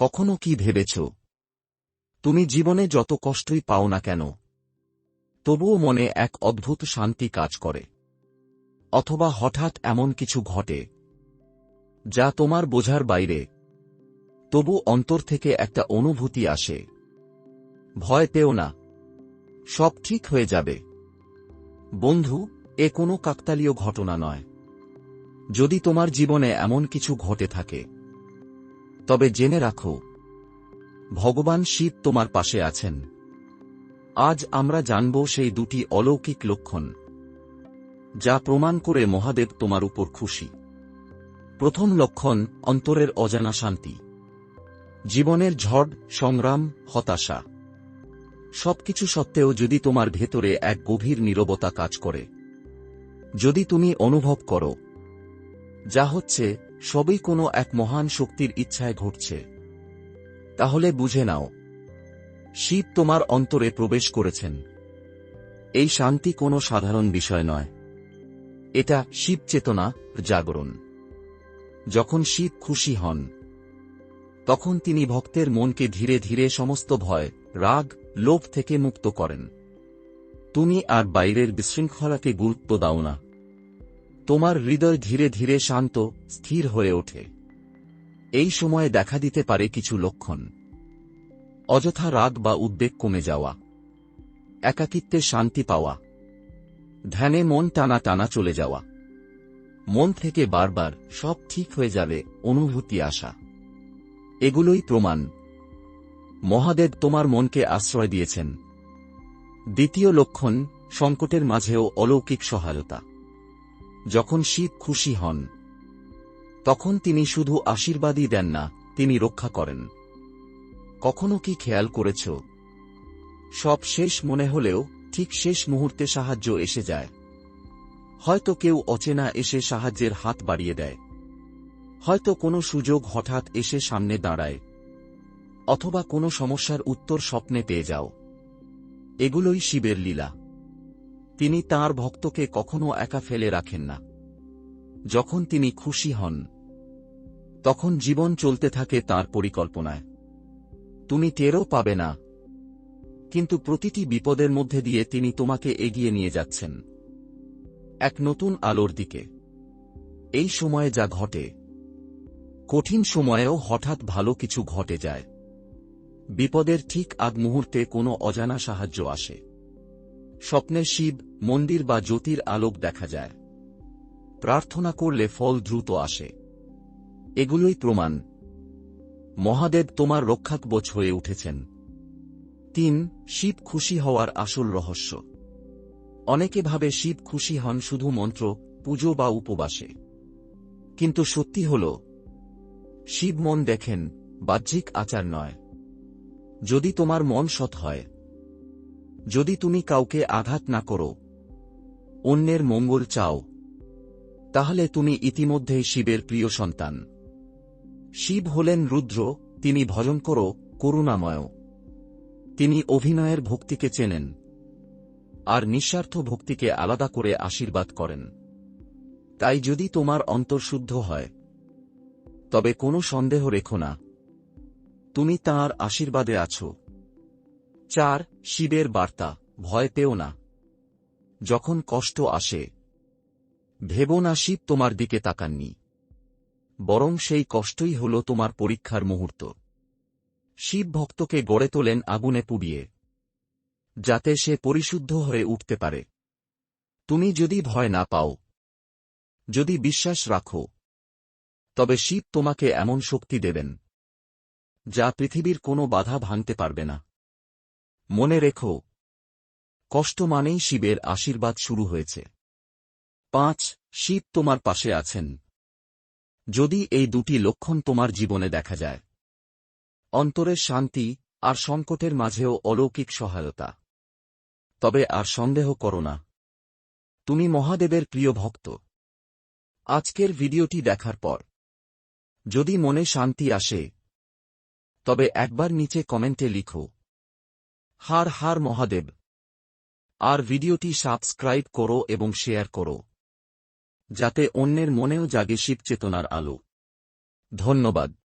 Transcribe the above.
কখনো কি ভেবেছ? তুমি জীবনে যত কষ্টই পাও না কেন, তবুও মনে এক অদ্ভুত শান্তি কাজ করে। অথবা হঠাৎ এমন কিছু ঘটে, যা তোমার বোঝার বাইরে, তবু অন্তর থেকে একটা অনুভূতি আসে। ভয় পেও না, সব ঠিক হয়ে যাবে। বন্ধু, এ কোনো কাকতালীয় ঘটনা নয়। যদি তোমার জীবনে এমন কিছু ঘটে থাকে তবে জেনে রাখো, ভগবান শিব তোমার পাশে আছেন। আজ আমরা জানব সেই দুটি অলৌকিক লক্ষণ, যা প্রমাণ করে মহাদেব তোমার উপর খুশি। প্রথম লক্ষণ, অন্তরের অজানা শান্তি। জীবনের ঝড়, সংগ্রাম, হতাশা। সবকিছু সত্ত্বেও যদি তোমার ভেতরে এক গভীর নীরবতা কাজ করে, যদি তুমি অনুভব করো, যা হচ্ছে সবই কোনো এক মহান শক্তির ইচ্ছায় ঘটছে। তাহলে বুঝে নাও, শিব তোমার অন্তরে প্রবেশ করেছেন। এই শান্তি কোনো সাধারণ বিষয় নয়। এটা শিব চেতনা জাগরণ। যখন শিব খুশি হন, তখন তিনি ভক্তের মনকে ধীরে ধীরে সমস্ত ভয়, রাগ, লোভ থেকে মুক্ত করেন। তুমি আর বাইরের বিশৃঙ্খলাকে গুরুত্ব দাও না। তোমার হৃদয় ধীরে ধীরে শান্ত, স্থির হয়ে ওঠে। এই সময়ে দেখা দিতে পারে কিছু লক্ষণ। অযথা রাগ বা উদ্বেগ কমে যাওয়া। একাকিত্বে শান্তি পাওয়া। ধ্যানে মন টানা টানা চলে যাওয়া। মন থেকে বারবার সব ঠিক হয়ে যাবে, অনুভূতি আসা এগুলোই প্রমাণ। মহাদেব তোমার মনকে আশ্রয় দিয়েছেন। দ্বিতীয় লক্ষণ, সংকটের মাঝেও অলৌকিক সহায়তা। যখন শিব খুশি হন, তখন তিনি শুধু আশীর্বাদই দেন না, তিনি রক্ষা করেন। কখনো কি খেয়াল করেছ? সব শেষ মনে হলেও ঠিক শেষ মুহূর্তে সাহায্য এসে যায়। হয়তো কেউ অচেনা এসে সাহায্যের হাত বাড়িয়ে দেয়। হয়তো কোনো সুযোগ হঠাৎ এসে সামনে দাঁড়ায়। অথবা কোনো সমস্যার উত্তর স্বপ্নে পেয়ে যাও। এগুলোই শিবের লীলা। তিনি তার ভক্তকে কখনো একা ফেলে রাখেন না। যখন তিনি খুশি হন, তখন জীবন চলতে থাকে তার পরিকল্পনায়। তুমি টেরও পাবে না, কিন্তু প্রতিটি বিপদের মধ্যে দিয়ে তিনি তোমাকে এগিয়ে নিয়ে যাচ্ছেন, এক নতুন আলোর দিকে। এই সময়ে যা ঘটে, কঠিন সময়েও হঠাৎ ভালো কিছু ঘটে যায়। বিপদের ঠিক আগ মুহূর্তে কোনো অজানা সাহায্য আসে। স্বপ্নে শিব, মন্দির বা জ্যোতির আলোক দেখা যায়। প্রার্থনা করলে ফল দ্রুত আসে। এগুলোই প্রমাণ। মহাদেব তোমার রক্ষাকবচ হয়ে উঠেছেন। তিন, শিব খুশি হওয়ার আসল রহস্য। অনেকে ভাবে শিব খুশি হন শুধু মন্ত্র, পুজো বা উপবাসে। কিন্তু সত্যি হল, শিব মন দেখেন, বাহ্যিক আচার নয়। যদি তোমার মন সৎ হয় যদি তুমি কাউকে আঘাত না করো, অন্যের মঙ্গল চাও, তাহলে তুমি ইতিমধ্যেই শিবের প্রিয় সন্তান। শিব হলেন রুদ্র, তিনি ভজন করো করুণাময়। তিনি অভিনয়ের ভক্তিকে চেনেন, আর নিঃস্বার্থ ভক্তিকে আলাদা করে আশীর্বাদ করেন। তাই যদি তোমার অন্তর শুদ্ধ হয়, তবে কোনো সন্দেহ রেখো না। তুমি তাঁর আশীর্বাদে আছো। চার শিবের বার্তা, ভয় পেও না। যখন কষ্ট আসে, ভেব না শিব তোমার দিকে তাকাননি। বরং সেই কষ্টই হল তোমার পরীক্ষার মুহূর্ত। শিব ভক্তকে গড়ে তোলেন আগুনে পুড়িয়ে, যাতে সে পরিশুদ্ধ হয়ে উঠতে পারে। তুমি যদি ভয় না পাও, যদি বিশ্বাস রাখো, তবে শিব তোমাকে এমন শক্তি দেবেন, যা পৃথিবীর কোনো বাধা ভাঙতে পারবে না। মনে রেখো, কষ্ট মানেই শিবের আশীর্বাদ শুরু হয়েছে। পাঁচ, শিব তোমার পাশে আছেন। যদি এই দুটি লক্ষণ তোমার জীবনে দেখা যায়। অন্তরের শান্তি আর সংকটের মাঝেও অলৌকিক সহায়তা। তবে আর সন্দেহ করো না। তুমি মহাদেবের প্রিয় ভক্ত। আজকের ভিডিওটি দেখার পর। যদি মনে শান্তি আসে, তবে একবার নিচে কমেন্টে লিখো। হার হার মহাদেব। আর ভিডিওটি সাবস্ক্রাইব করো এবং শেয়ার করো। যাতে অন্যের মনেও জাগে শিব চেতনার আলো। ধন্যবাদ।